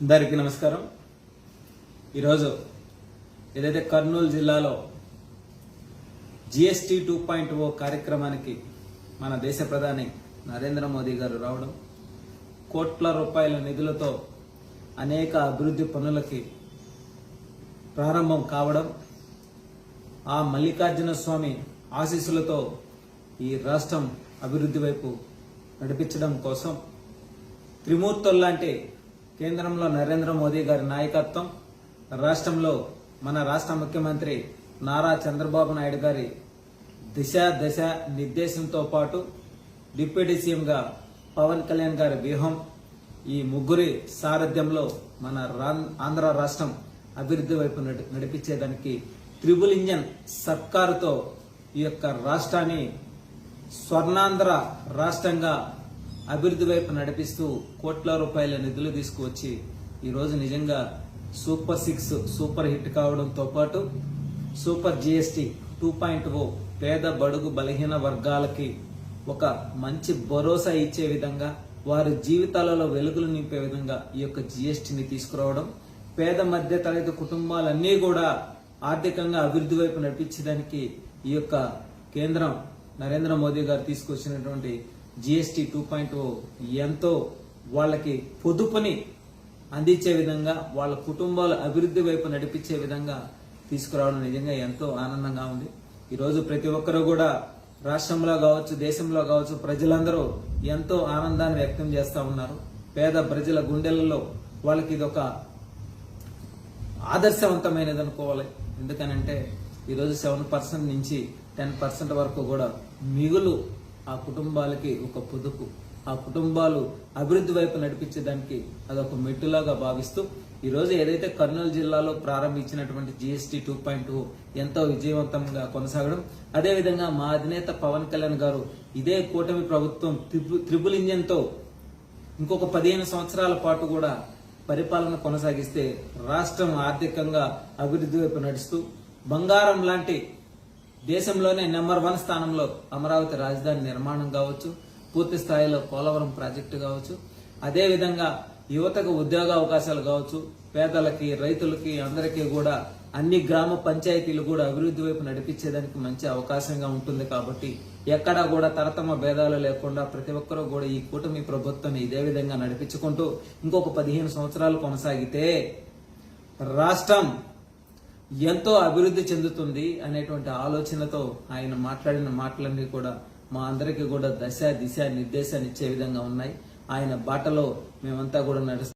అందరికీ నమస్కారం. ఈరోజు ఏదైతే కర్నూలు జిల్లాలో జిఎస్టీ టూ పాయింట్ ఓ కార్యక్రమానికి మన దేశ ప్రధాని నరేంద్ర మోదీ గారు రావడం కోట్ల రూపాయల నిధులతో అనేక అభివృద్ధి పనులకి ప్రారంభం కావడం ఆ మల్లికార్జున స్వామి ఆశీస్సులతో ఈ రాష్ట్రం అభివృద్ధి వైపు నడిపించడం కోసం త్రిమూర్తుల్లాంటి కేంద్రంలో నరేంద్ర మోదీ గారి నాయకత్వం రాష్ట్రంలో మన రాష్ట్ర ముఖ్యమంత్రి నారా చంద్రబాబు నాయుడు గారి దిశ దశ నిర్దేశంతో పాటు డిప్యూటీ సీఎంగా పవన్ కళ్యాణ్ గారి వ్యూహం ఈ ముగ్గురి సారథ్యంలో మన రా- ఆంధ్ర రాష్ట్రం అభివృద్ధి వైపు నడి- నడిపించేదానికి త్రిబుల్ ఇంజన్ సర్కారుతో ఈ యొక్క రాష్ట్రాన్ని స్వర్ణాంధ్ర రాష్ట్రంగా అభివృద్ధి వైపు నడిపిస్తూ కోట్ల రూపాయల నిధులు తీసుకువచ్చి ఈరోజు నిజంగా సూపర్ సిక్స్ సూపర్ హిట్ కావడంతో పాటు super GST two point O పేద బడుగు బలహీన వర్గాలకి ఒక మంచి భరోసా ఇచ్చే విధంగా వారి జీవితాలలో వెలుగులు నింపే విధంగా ఈ యొక్క జిఎస్టిని తీసుకురావడం పేద మధ్య తరగతి కుటుంబాలన్నీ కూడా ఆర్థికంగా అభివృద్ధి వైపు నడిపించడానికి ఈ యొక్క కేంద్రం నరేంద్ర మోదీ గారు తీసుకొచ్చినటువంటి జిఎస్టీ టూ పాయింట్ ఎంతో వాళ్ళకి పొదుపుని అందించే విధంగా వాళ్ళ కుటుంబాల అభివృద్ధి వైపు నడిపించే విధంగా తీసుకురావడం నిజంగా ఎంతో ఆనందంగా ఉంది. ఈరోజు ప్రతి ఒక్కరూ కూడా రాష్ట్రంలో కావచ్చు దేశంలో కావచ్చు ప్రజలందరూ ఎంతో ఆనందాన్ని వ్యక్తం చేస్తూ ఉన్నారు. పేద ప్రజల గుండెలలో వాళ్ళకి ఇది ఒక ఆదర్శవంతమైనది అనుకోవాలి. ఎందుకనంటే ఈరోజు సెవెన్ పర్సెంట్ నుంచి టెన్ పర్సెంట్ వరకు కూడా మిగులు ఆ కుటుంబాలకి ఒక పొదుపు. ఆ కుటుంబాలు అభివృద్ధి వైపు నడిపించేదానికి అదొక మెట్టులాగా భావిస్తూ ఈరోజు ఏదైతే కర్నూలు జిల్లాలో ప్రారంభించినటువంటి జిఎస్టీ టూ పాయింట్ టూ ఎంతో విజయవంతంగా కొనసాగడం అదేవిధంగా మా అధినేత పవన్ కళ్యాణ్ గారు ఇదే కూటమి ప్రభుత్వం త్రిబుల్ త్రిబుల్ ఇంజన్తో ఇంకొక పదిహేను సంవత్సరాల పాటు కూడా పరిపాలన కొనసాగిస్తే రాష్ట్రం ఆర్థికంగా అభివృద్ధి వైపు నడుస్తూ బంగారం లాంటి దేశంలోనే నెంబర్ వన్ స్థానంలో అమరావతి రాజధాని నిర్మాణం కావచ్చు పూర్తి స్థాయిలో పోలవరం ప్రాజెక్టు కావచ్చు అదేవిధంగా యువతకు ఉద్యోగ అవకాశాలు కావచ్చు పేదలకి రైతులకి అందరికీ కూడా అన్ని గ్రామ పంచాయతీలు కూడా అభివృద్ధి వైపు నడిపించేదానికి మంచి అవకాశంగా ఉంటుంది కాబట్టి ఎక్కడా కూడా తరతమ భేదాలు లేకుండా ప్రతి ఒక్కరూ కూడా ఈ కూటమి ప్రభుత్వాన్ని ఇదే విధంగా నడిపించుకుంటూ ఇంకొక పదిహేను సంవత్సరాలు కొనసాగితే రాష్ట్రం ఎంతో అభివృద్ధి చెందుతుంది అనేటువంటి ఆలోచనతో ఆయన మాట్లాడిన మాటలన్నీ కూడా మా అందరికీ కూడా దశ దిశ నిర్దేశాన్ని ఇచ్చే విధంగా ఉన్నాయి. ఆయన బాటలో మేమంతా కూడా నడుస్తాం